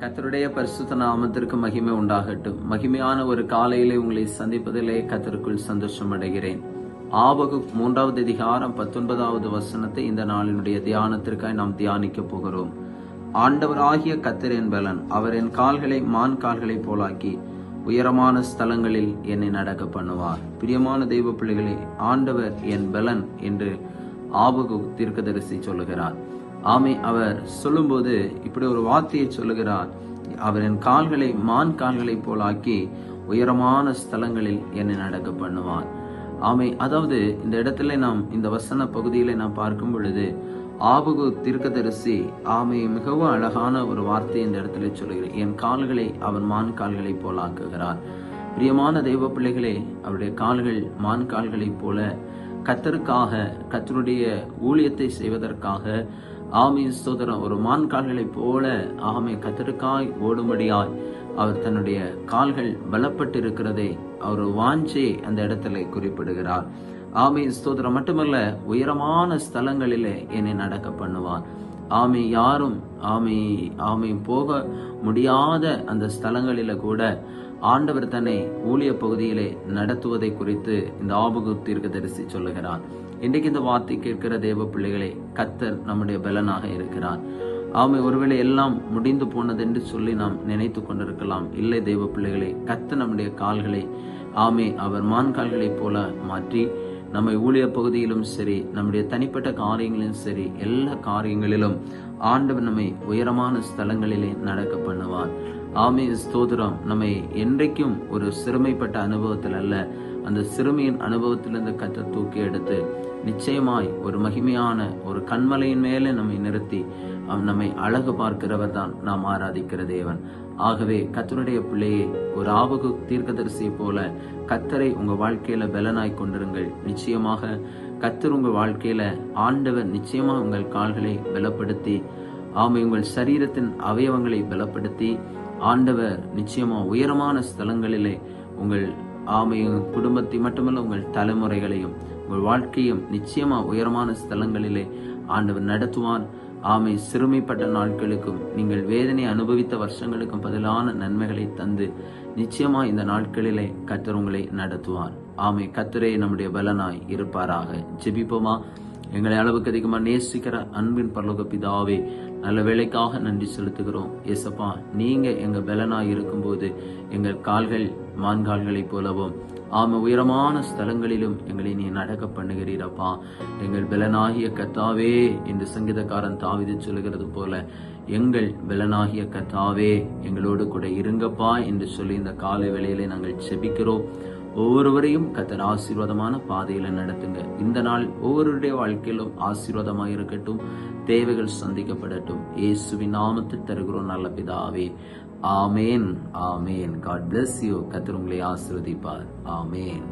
கத்தருடைய பரிசுத்த நாமத்திற்கு மகிமை உண்டாகட்டும். மகிமையான ஒரு காலையிலே உங்களை சந்திப்பதிலே கத்தருக்குள் சந்தோஷம் அடைகிறேன். ஆபகு மூன்றாவது அதிகாரம் பத்தொன்பதாவது வசனத்தை இந்த நாளினுடைய தியானத்திற்காக நாம் தியானிக்க போகிறோம். ஆண்டவராகிய கத்தர் என் பலன் அவர் என் கால்களை மான் கால்களை போலாக்கி உயரமான ஸ்தலங்களில் என்னை நடக்க பண்ணுவார். பிரியமான தெய்வ பிள்ளைகளே ஆண்டவர் என் பலன் என்று ஆபகு தீர்க்கதரிசி சொல்லுகிறார். ஆமை அவர் சொல்லும்போது இப்படி ஒரு வார்த்தையை சொல்லுகிறார். அவர் என் கால்களை மான் கால்களைப் போலாக்கி உயரமான ஸ்தலங்களில் என்னை நடக்க பண்ணுவார். ஆமை அதாவது இந்த இடத்துல நாம் இந்த வசன பகுதியில நாம் பார்க்கும் பொழுது ஆபகு தீர்க்கதரிசி ஆமை மிகவும் அழகான ஒரு வார்த்தை இந்த இடத்துல சொல்லுகிறேன் என் கால்களை அவன் மான் கால்களை போலாக்குகிறார் பிரியமான தெய்வ பிள்ளைகளே அவருடைய கால்கள் மான் கால்களைப் போல கத்தருக்காக கத்தருடைய ஊழியத்தை செய்வதற்காக ஆமை சோதரம் ஒரு மான் கால்களைப் போல ஆமை கத்தருக்காய் ஓடும்படியாய் அவர் தன்னுடைய கால்கள் பலப்பட்டு இருக்கிறதை அவர் வாஞ்சே அந்த இடத்துல குறிப்பிடுகிறார். ஆமை ஸ்தோத்திரம் மட்டுமல்ல உயரமான ஸ்தலங்களிலே என்னை நடக்க பண்ணுவார். ஆமை யாரும் ஆமை ஆமை போக முடியாத அந்த ஸ்தலங்களில கூட ஆண்டவர் தன்னை ஊழிய பகுதியிலே நடத்துவதை குறித்து இந்த ஆபகு தீர்க்கதரிசி சொல்லுகிறார். இன்றைக்கு இந்த வார்த்தை கேட்கிற தேவ பிள்ளைகளே கத்தர் நம்முடைய பலனாக இருக்கிறார். ஆமை ஒருவேளை எல்லாம் முடிந்து போனது என்று சொல்லி நாம் நினைத்து கொண்டிருக்கலாம். இல்லை தெய்வ பிள்ளைகளே கத்த நம்முடைய கால்களை ஆமை அவர் மான் கால்களைப் போல மாற்றி நம்மை ஊழிய பகுதியிலும் சரி நம்முடைய தனிப்பட்ட காரியங்களிலும் சரி எல்லா காரியங்களிலும் ஆண்டவர் நம்மை உயரமான ஸ்தலங்களிலே நடக்க பண்ணுவார். ஆமே ஸ்தோதிரம் நம்மை என்றைக்கும் ஒரு சிறுமைப்பட்ட அனுபவத்தில் அல்ல அந்த சிறுமியின் அனுபவத்திலிருந்து கற்ற தூக்கி எடுத்து நிச்சயமாய் ஒரு மகிமையான ஒரு கண்மலையின் மேலே நம்மை நிறுத்தி அவன் நம்மை அழகு பார்க்கிறவர் தான் நாம் ஆராதிக்கிற தேவன். ஆகவே கத்தருடைய பிள்ளையே ஒரு ஆபகு தீர்க்கதரிசியை போல கத்தரை உங்க வாழ்க்கையில பலனாய் கொண்டிருங்கள். நிச்சயமாக கத்தர் உங்க வாழ்க்கையில ஆண்டவர் நிச்சயமாக உங்கள் கால்களை பலப்படுத்தி ஆமை உங்கள் சரீரத்தின் அவயவங்களை பலப்படுத்தி ஆண்டவர் நிச்சயமா உயரமான ஸ்தலங்களிலே உங்கள் ஆமையும் குடும்பத்தை மட்டுமல்ல உங்கள் தலைமுறைகளையும் உங்கள் வாழ்க்கையும் நிச்சயமா உயரமான ஸ்தலங்களிலே ஆண்டவர் நடத்துவார். ஆமை சிறுமைப்பட்ட நாட்களுக்கும் நீங்கள் வேதனை அனுபவித்த வருஷங்களுக்கும் பதிலான நன்மைகளை தந்து நிச்சயமா இந்த நாட்களிலே கத்தர் உங்களை நடத்துவார். ஆமை கத்தரே நம்முடைய பலனாய் இருப்பாராக. ஜெபிப்போமா? எங்களை அளவுக்கு அதிகமாக நேசிக்கிற அன்பின் பரலோக பிதாவே நல்ல வேலைக்காக நன்றி செலுத்துகிறோம். ஏசப்பா நீங்க எங்க பலனாக இருக்கும்போது எங்கள் கால்கள் மான்கால்களைப் போலவும் ஆம உயரமான ஸ்தலங்களிலும் எங்களை நீ நடக்க பண்ணுகிறீரப்பா. எங்கள் பலனாகிய கத்தாவே என்று சங்கீதக்காரன் தாவிது சொல்லுகிறது போல எங்கள் பலனாகிய கத்தாவே எங்களோடு கூட இருங்கப்பா என்று சொல்லி இந்த காலை வேளையிலே நாங்கள் செபிக்கிறோம் ஒவ்வொருவரையும் கத்தர் ஆசீர்வாதமான பாதையில நடத்துங்க. இந்த நாள் ஒவ்வொருடைய வாழ்க்கையிலும் ஆசீர்வாதமாக இருக்கட்டும் தேவைகள் சந்திக்கப்படட்டும். இயேசுவின் நாமத்தில் தருகிறோம் நல்ல பிதாவே. ஆமேன் ஆமேன். காட் பிளஸ் யூ கத்தர் உங்களை ஆசீர்வதிப்பார். ஆமேன்.